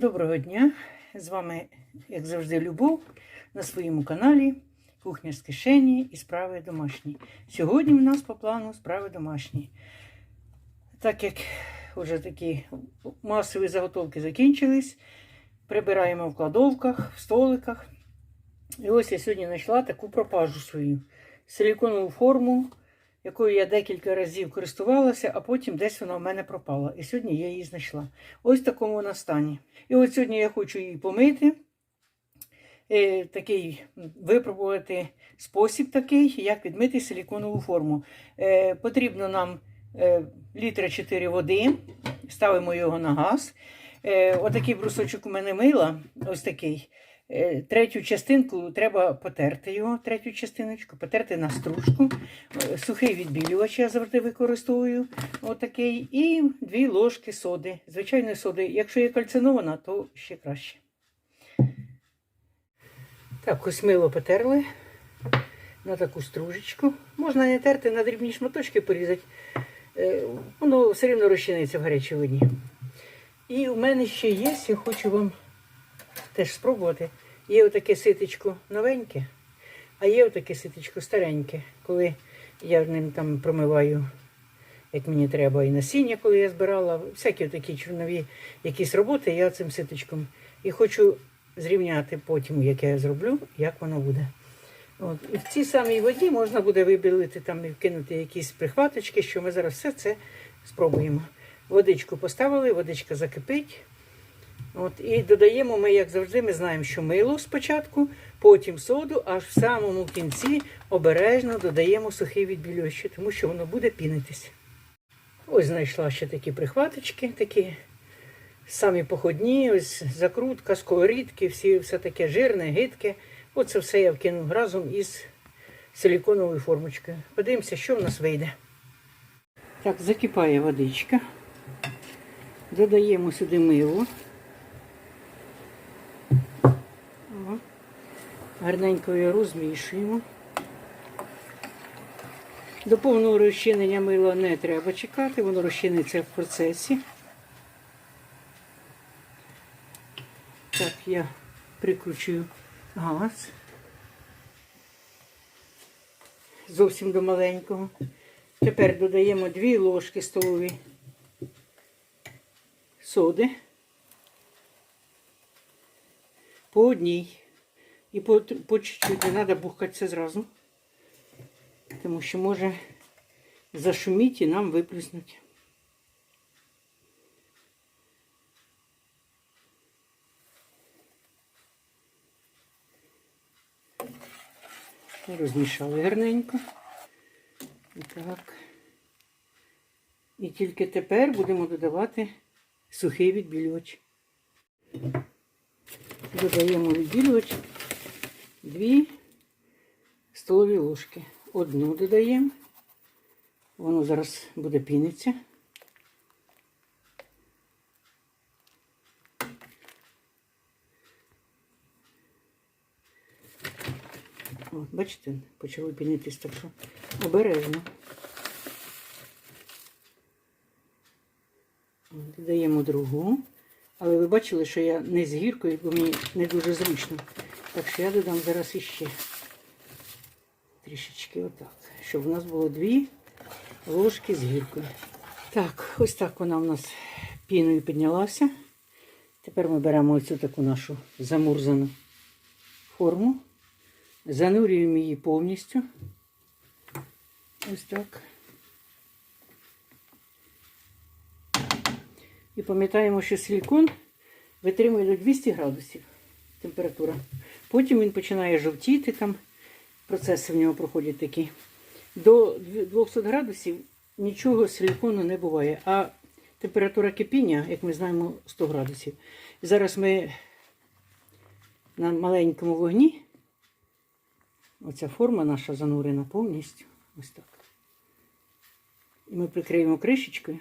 Доброго дня! З вами, як завжди, Любов на своєму каналі Кухня з кишені і справи домашні. Сьогодні в нас по плану справи домашні. Так як вже такі масові заготовки закінчились, прибираємо в кладовках, в столиках. І ось я сьогодні знайшла таку пропажу свою силіконову форму, якою я декілька разів користувалася, а потім десь вона в мене пропала. І сьогодні я її знайшла. Ось в такому вона стані. І от сьогодні я хочу її помити. Е, такий випробувати спосіб такий, як відмити силіконову форму. Е, потрібно нам е, літра 4 води, ставимо його на газ. Е, отакий брусочок у мене мила, ось такий. Е, Третю частинку треба потерти його, третю частиночку, потерти на стружку. Е, Сухий відбілювач я завжди використовую. Отакий. І дві ложки соди. Звичайної соди. Якщо є кальцинована, то ще краще. Так, ось мило потерли на таку стружечку. Можна не терти на дрібні шматочки порізати. Е, Воно все рівно розчиниться в гарячій воді. І у мене ще є, я хочу вам теж спробувати. Є отаке ситечко новеньке, а є отаке ситечко стареньке, коли я ним там промиваю, як мені треба, і насіння, коли я збирала, всякі такі чорнові якісь роботи, я цим ситочком. І хочу зрівняти потім, як я зроблю, як воно буде. От. І в цій самій воді можна буде вибілити там і вкинути якісь прихваточки, що ми зараз все це спробуємо. Водичку поставили, водичка закипить. От, і додаємо ми, як завжди, ми знаємо, що мило спочатку, потім соду, аж в самому кінці обережно додаємо сухий відбілювач, тому що воно буде пінитись. Ось знайшла ще такі прихваточки, такі самі походні, ось закрутка, сковорідки, всі, все таке жирне, гидке. Оце все я вкину разом із силіконовою формочкою. Подивимося, що в нас вийде. Так, закипає водичка. Додаємо сюди мило. О, Гарненько його розмішуємо. До повного розчинення мила не треба чекати, воно розчиниться в процесі. Так, я прикручую газ. Зовсім до маленького. Тепер додаємо 2 ложки столові соди. По одній. І по, по чуть-чуть не треба бухкати це зразу. Тому що може зашуміти і нам виплюснуть. Розмішали гарненько. І Так. І тільки тепер будемо додавати сухий відбілювач. Додаємо відбілювач дві столові ложки. Одну додаємо. Воно зараз буде пінитися. От, бачите, почало пінитись так що обережно. Додаємо другу. Але ви бачили, що я не з гіркою, бо мені не дуже зручно. Так що я додам зараз іще трішечки отак. Щоб у нас було дві ложки з гіркою. Так, ось так вона у нас піною піднялася. Тепер ми беремо оцю таку нашу замурзану форму. Занурюємо її повністю. Ось так. І пам'ятаємо, що силікон витримує до 200 градусів температура. Потім він починає жовтіти, там процеси в нього проходять такі. До 200 градусів нічого силікону не буває. А температура кипіння, як ми знаємо, 100 градусів. Зараз ми на маленькому вогні. Оця форма наша занурена повністю. Ось так. І ми прикриємо кришечкою.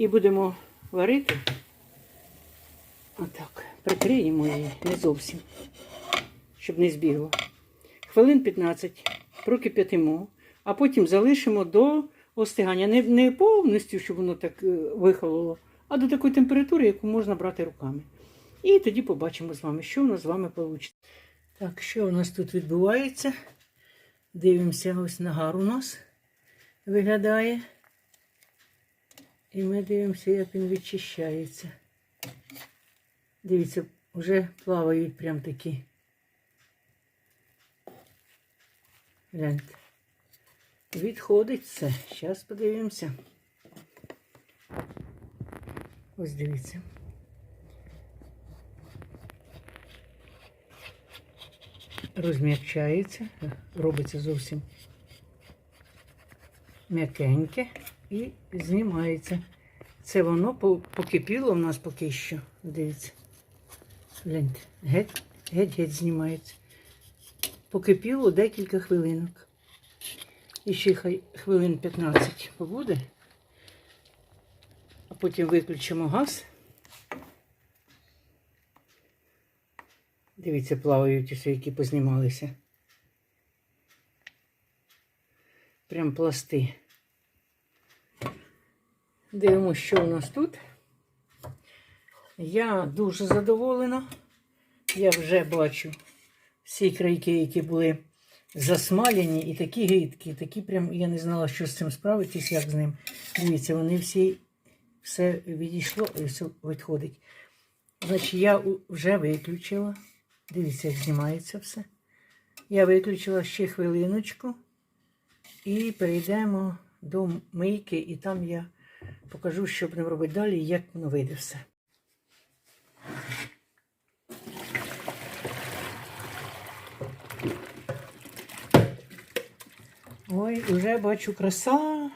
І будемо варити. Отак. Прикриємо її не зовсім, щоб не збігло. Хвилин 15 прокип'ятимо, а потім залишимо до остигання. Не, не повністю, щоб воно так е, вихололо, а до такої температури, яку можна брати руками. І тоді побачимо з вами, що в нас з вами вийде. Так, що у нас тут відбувається? Дивимося, ось нагар у нас виглядає. І ми дивимося, як він відчищається. Дивіться, вже плавають прям такі. Гляньте. Відходить все. Зараз подивимося. Ось дивіться. Розм'якчається, робиться зовсім м'якеньке і знімається. Це воно покипіло в нас поки що. Дивіться. Гляньте, геть, геть, геть знімається. Покипіло декілька хвилинок. І ще хай хвилин 15 побуде. А потім виключимо газ. Дивіться, плавають усе, які познімалися. Прям пласти. Дивимося, що у нас тут. Я дуже задоволена. Я вже бачу всі крайки, які були засмалені і такі гидкі, такі прям, я не знала, що з цим справитись, як з ним. Дивіться, вони всі, все відійшло і все відходить. Значить, я вже виключила. Дивіться, як знімається все. Я виключила ще хвилиночку. І перейдемо до мийки, і там я покажу, що будемо робити далі і як воно вийде все. Ой, вже бачу краса.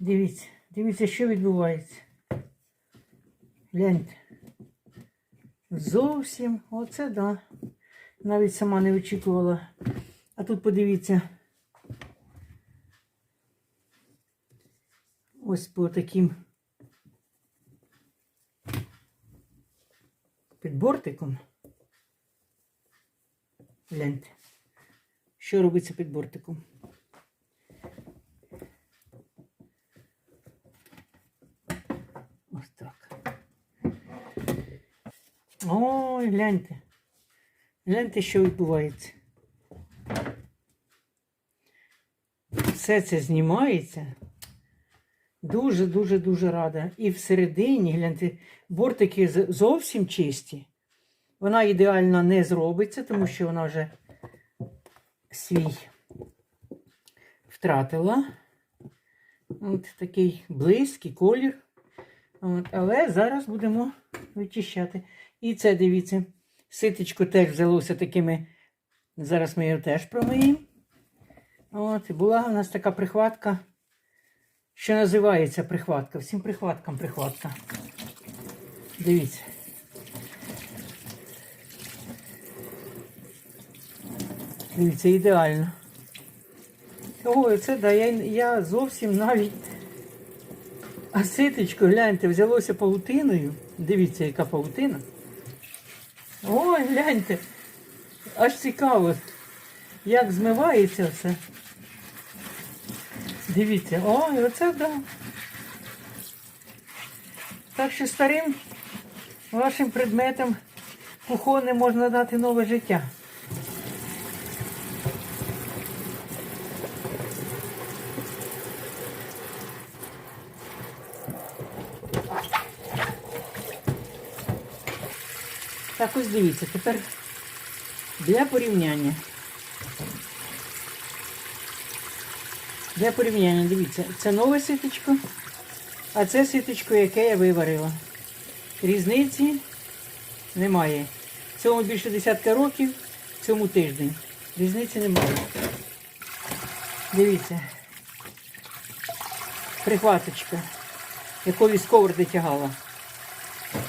Дивіться, дивіться, що відбувається. Гляньте. Зовсім, оце да. Навіть сама не очікувала. А тут подивіться. Ось по таким під бортиком. Гляньте. Що робиться під бортиком? Ось так. Ой, гляньте. Гляньте, що відбувається. Все це знімається. Дуже, дуже, дуже рада. І всередині, гляньте, бортики зовсім чисті. Вона ідеально не зробиться, тому що вона вже свій втратила. От такий близький колір. От, але зараз будемо вичищати. І це дивіться, ситечко теж взялося такими. Зараз ми його теж промиємо. От, була у нас така прихватка, що називається прихватка. Всім прихваткам прихватка. Дивіться. Дивіться, ідеально. Ой, це да, я, я зовсім навіть. А ситечко, гляньте, взялося паутиною. Дивіться, яка паутина. Ой, гляньте. Аж цікаво, як змивається все. Дивіться, ой, оце да. Так що старим вашим предметам кухонним можна дати нове життя. Так, ось дивіться, тепер для порівняння. Для порівняння, дивіться, це нове ситочко, а це ситочко, яке я виварила. Різниці немає. Цьому більше десятка років, цьому тиждень. Різниці немає. Дивіться. Прихваточка, якою сковороди тягала.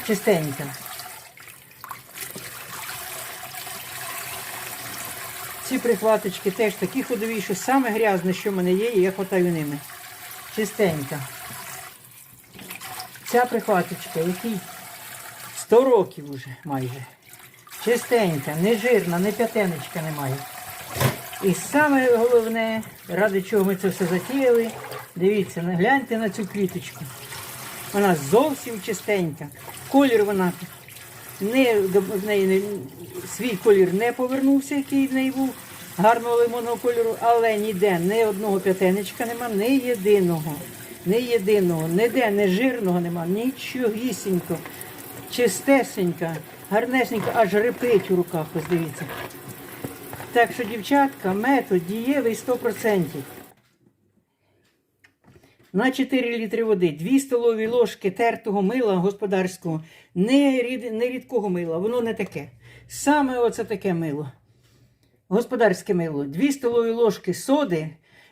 Чистенька. Ці прихваточки теж такі ходові, що саме грязне, що в мене є, і я хватаю ними. Чистенька. Ця прихваточка, який 100 років уже майже. чистенька, не жирна, не п'ятенечка немає. І саме головне, ради чого ми це все затіяли, дивіться, гляньте на цю квіточку. Вона зовсім чистенька. Колір вона не, в неї не, свій колір не повернувся, який в неї був гарного лимонного кольору, але ніде ні одного п'ятенечка нема, ні єдиного. Ні єдиного, ніде не жирного нема, нічогісінько, чистесенька, гарнесенька, аж репить у руках, ось дивіться. Так що, дівчатка, метод дієвий 100%. На 4 літри води 2 столові ложки тертого мила господарського, не, рід, не рідкого мила, воно не таке. Саме оце таке мило. Господарське мило. 2 столові ложки соди.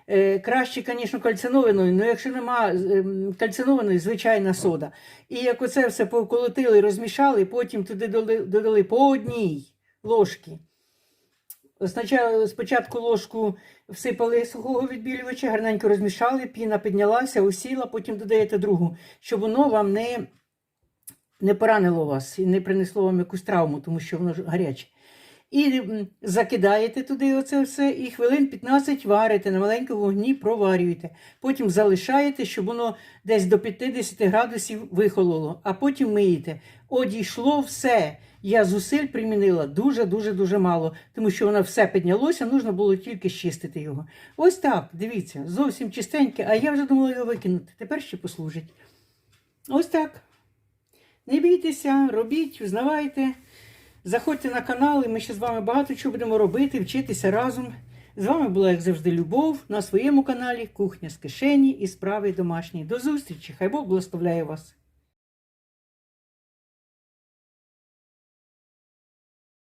Е, краще, звісно, кальцинованої, але якщо нема ем, кальцинованої, звичайна сода. І як оце все поколотили, розмішали, потім туди додали по одній ложці. Спочатку, ложку всипали сухого відбілювача, гарненько розмішали, піна піднялася, осіла, потім додаєте другу, щоб воно вам не, не поранило вас і не принесло вам якусь травму, тому що воно гаряче. І закидаєте туди оце все, і хвилин 15 варите на маленькому вогні, проварюєте. Потім залишаєте, щоб воно десь до 50 градусів вихололо, а потім миєте. Одійшло все. Я зусиль примінила дуже-дуже дуже мало, тому що воно все піднялося, нужно було тільки щистити його. Ось так, дивіться, зовсім чистеньке, а я вже думала його викинути. Тепер ще послужить. Ось так. Не бійтеся, робіть, взнавайте. Заходьте на канал, і ми ще з вами багато чого будемо робити, вчитися разом. З вами була, як завжди, Любов на своєму каналі Кухня з кишені і справи домашні. До зустрічі! Хай Бог благословляє вас!